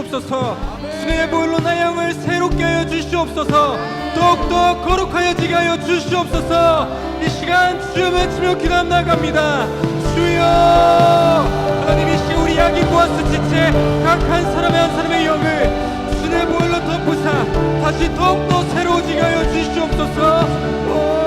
주옵소서. 수의 보일로 나영을 새롭게 하여 주시옵소서. 더욱더 거룩하여 지게 하여 주시옵소서. 이 시간 주여 외치며 기도함 나갑니다. 주여 하나님 이 시간 우리 양이 보았을 지체 각 한 사람의 한 사람의 영을 수의 보일로 덮으사 다시 더욱더 새로워지게 하여 주시옵소서.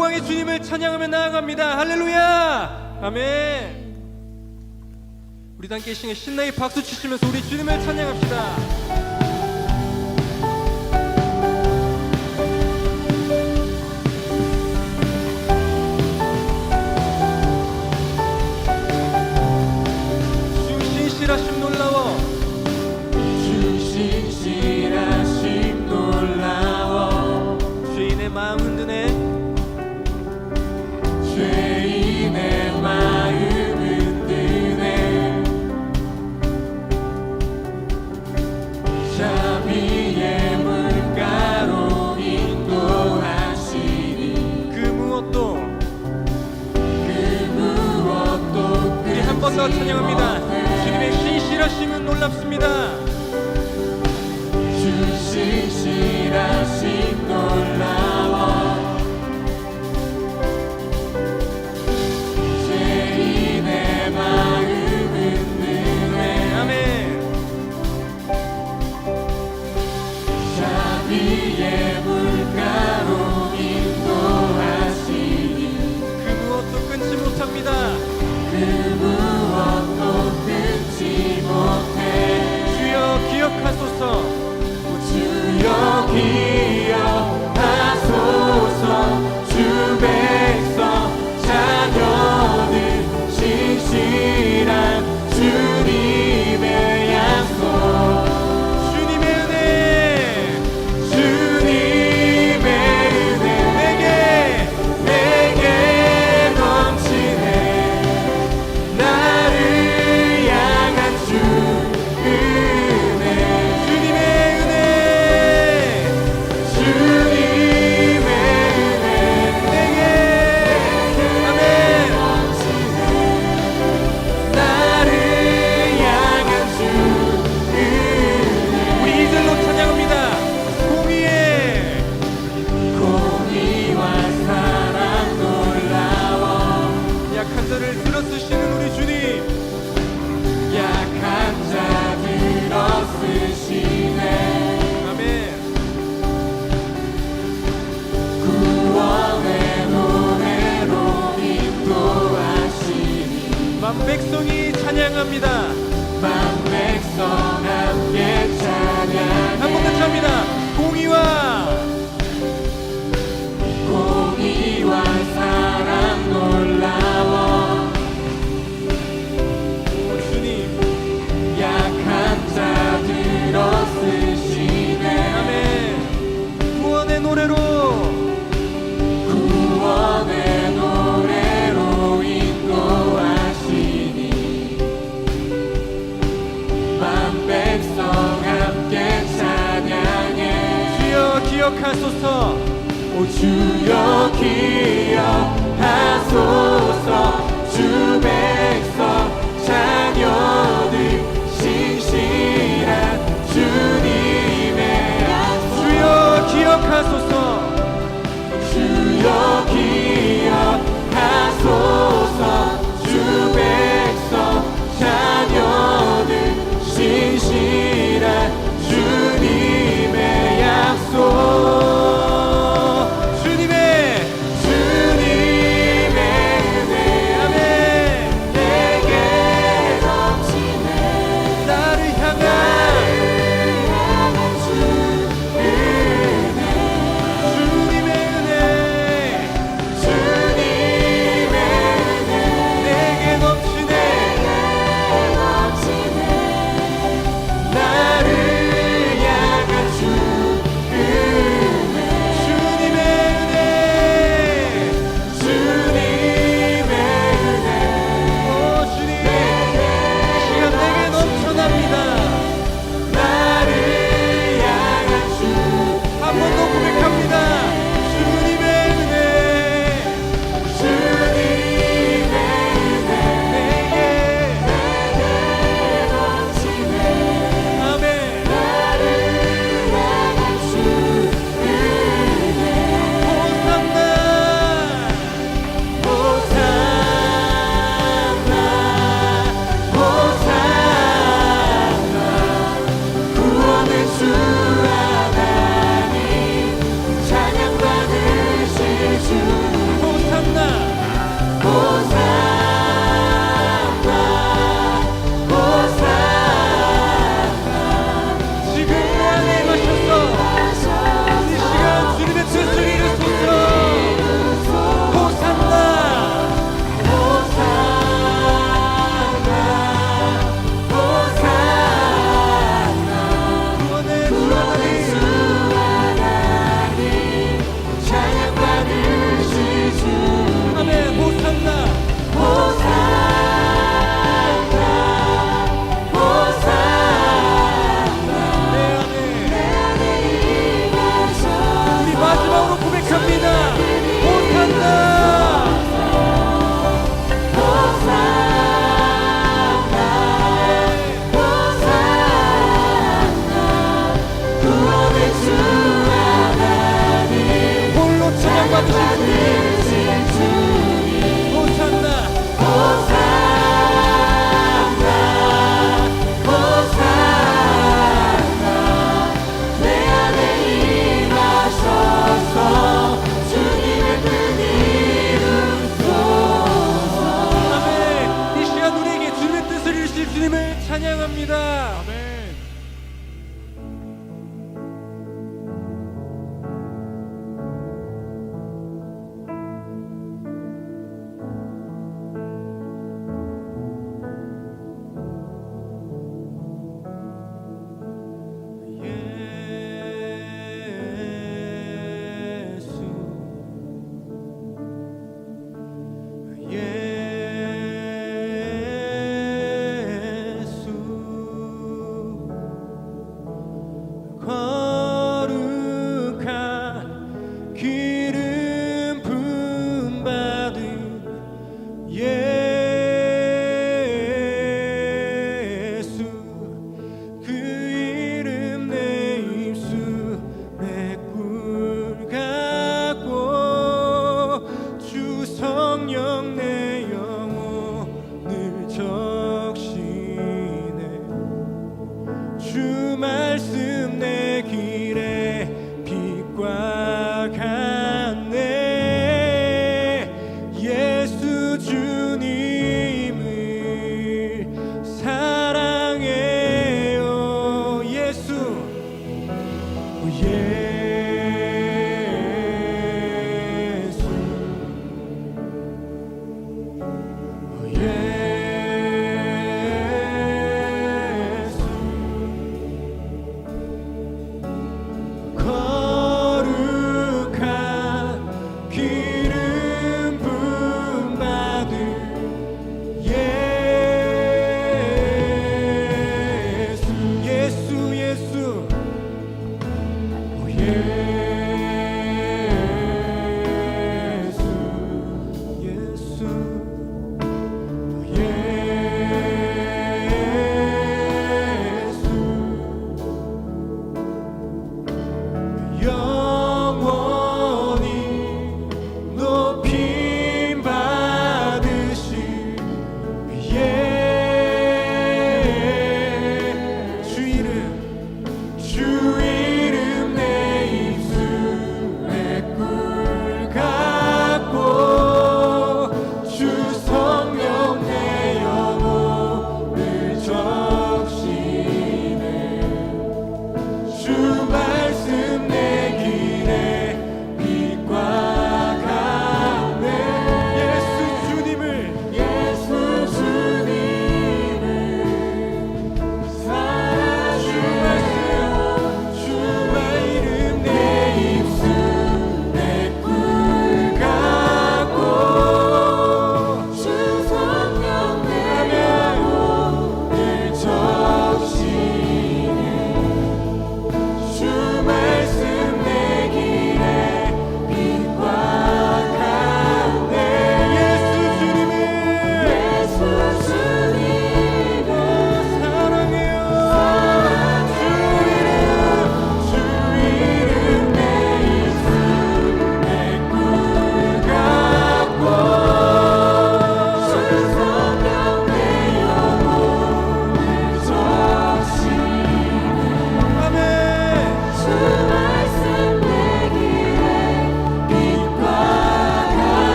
영광의 주님을 찬양하며 나아갑니다. 할렐루야! 아멘. 우리 함께 신에 신나게 박수 치시면서 우리 주님을 찬양합시다.